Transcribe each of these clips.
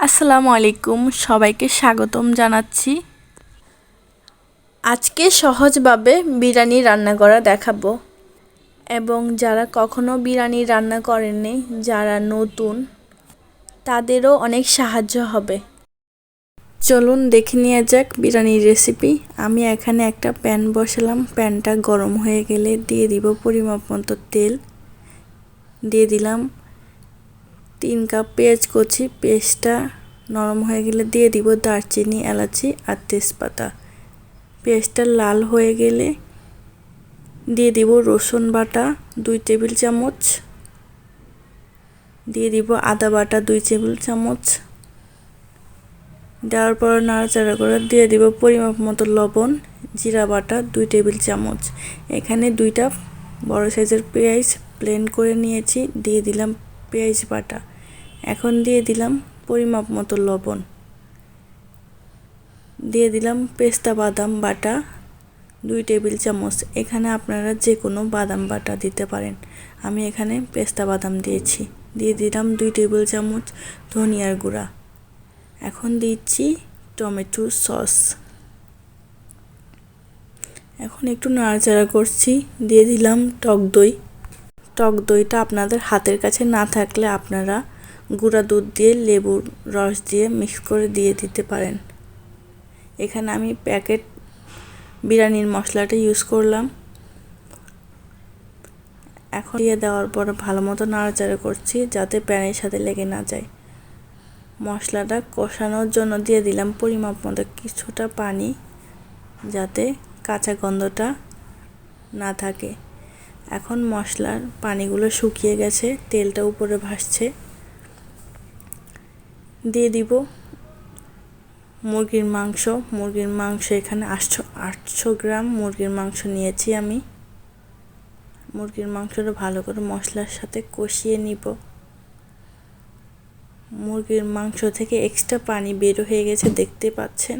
আসসালামু আলাইকুম, সবাইকে স্বাগতম জানাচ্ছি। আজকে সহজভাবে বিরিয়ানি রান্না করা দেখাবো। এবং যারা কখনো বিরিয়ানি রান্না করেননি, যারা নতুন, তাদেরও অনেক সাহায্য হবে। চলুন দেখে নিয়ে যাক বিরিয়ানির রেসিপি আমি এখানে একটা প্যান বসালাম। প্যানটা গরম হয়ে গেলে দিয়ে দিব পরিমাপ মতো তেল। দিয়ে দিলাম তিন কাপ পেঁয়াজ কচি পেঁয়াজটা নরম হয়ে গেলে দিয়ে দিব দারচিনি, এলাচি আর তেজপাতা। পেঁয়াজটা লাল হয়ে গেলে দিয়ে দিব রসুন বাটা দুই টেবিল চামচ। দিয়ে দিব আদা বাটা দুই টেবিল চামচ। দেওয়ার পর নাড়াচাড়া করে দিয়ে দিব পরিমাপ মতো লবণ, জিরা বাটা দুই টেবিল চামচ। এখানে দুইটা বড় সাইজের পেঁয়াজ প্লেন করে নিয়েছি, দিয়ে দিলাম পেঁয়াজ বাটা। এখন দিয়ে দিলাম পরিমাপ মতো লবণ। দিয়ে দিলাম পেস্তা বাদাম বাটা, দুই টেবিল চামচ। এখানে আপনারা যে কোনো বাদাম বাটা দিতে পারেন। আমি এখানে পেস্তা বাদাম দিয়েছি। দিয়ে দিলাম দুই টেবিল চামচ ধনিয়ার গুঁড়া। এখন দিচ্ছি টমেটো সস। এখন একটু নাড়াচাড়া করছি। দিয়ে দিলাম টক দই। টক দইটা আপনাদের হাতের কাছে না থাকলে আপনারা গুঁড়া দুধ দিয়ে লেবুর রস দিয়ে মিক্স করে দিয়ে দিতে পারেন। এখানে আমি প্যাকেট বিরিয়ানির মশলাটা ইউজ করলাম। এখন দিয়ে দেওয়ার পর ভালো মতো নাড়াচাড়া করছি যাতে প্যানের সাথে লেগে না যায়। মশলাটা কষানোর জন্য দিয়ে দিলাম পরিমাপ মতো কিছুটা পানি যাতে কাঁচা গন্ধটা না থাকে। এখন মশলার পানিগুলো শুকিয়ে গেছে, তেলটা উপরে ভাসছে। দিয়ে দিব মুরগির মাংস। মুরগির মাংস এখানে আটশো আটশো গ্রাম মুরগির মাংস নিয়েছি আমি। মুরগির মাংসটা ভালো করে মশলার সাথে কষিয়ে নিব। মুরগির মাংস থেকে এক্সট্রা পানি বের হয়ে গেছে, দেখতে পাচ্ছেন?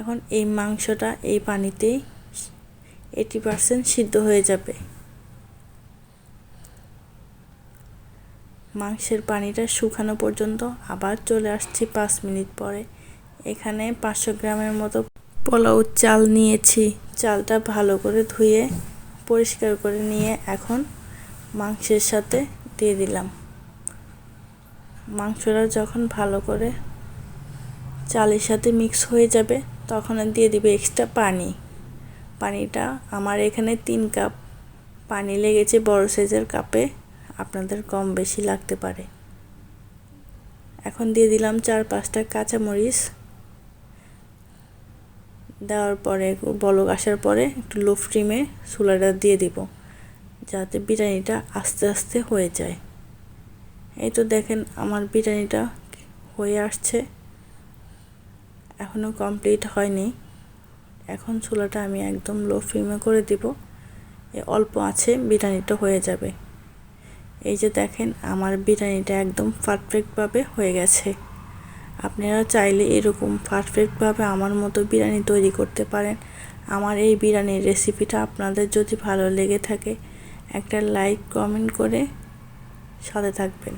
এখন এই মাংসটা এই পানিতেই এইটি পারসেন্ট সিদ্ধ হয়ে যাবে। মাংসের পানিটা শুকানো পর্যন্ত আবার চলে আসছি পাঁচ মিনিট পরে। এখানে পাঁচশো গ্রামের মতো পোলাও চাল নিয়েছি। চালটা ভালো করে ধুয়ে, পরিষ্কার করে নিয়ে এখন মাংসের সাথে দিয়ে দিলাম। মাংসটা যখন ভালো করে চালের সাথে মিক্স হয়ে যাবে, তখন দিয়ে দিবে এক্সট্রা পানি। পানিটা। আমার এখানে তিন কাপ পানি লেগেছে বড় সাইজের কাপে। আপনাদের কম বেশি লাগতে পারে। এখন দিয়ে দিলাম চার পাঁচটা কাঁচামরিচ। দেওয়ার পরে, বলক আসার পরে একটু লো ফ্রিমে চুলাটা দিয়ে দিব, যাতে বিরিয়ানিটা আস্তে আস্তে হয়ে যায়। এই তো দেখেন আমার বিরিয়ানিটা হয়ে আসছে। এখনও কমপ্লিট হয়নি। এখন চুলাটা আমি একদম লো ফ্লেমে করে দিব। অল্প আছে, বিরিয়ানিটা হয়ে যাবে। এই যে দেখেন, আমার বিরিয়ানিটা একদম পারফেক্টভাবে হয়ে গেছে। আপনারা চাইলে এরকম পারফেক্টভাবে আমার মতো বিরিয়ানি তৈরি করতে পারেন। আমার এই বিরিয়ানির রেসিপিটা আপনাদের যদি ভালো লেগে থাকে, একটা লাইক কমেন্ট করে সাথে থাকবেন।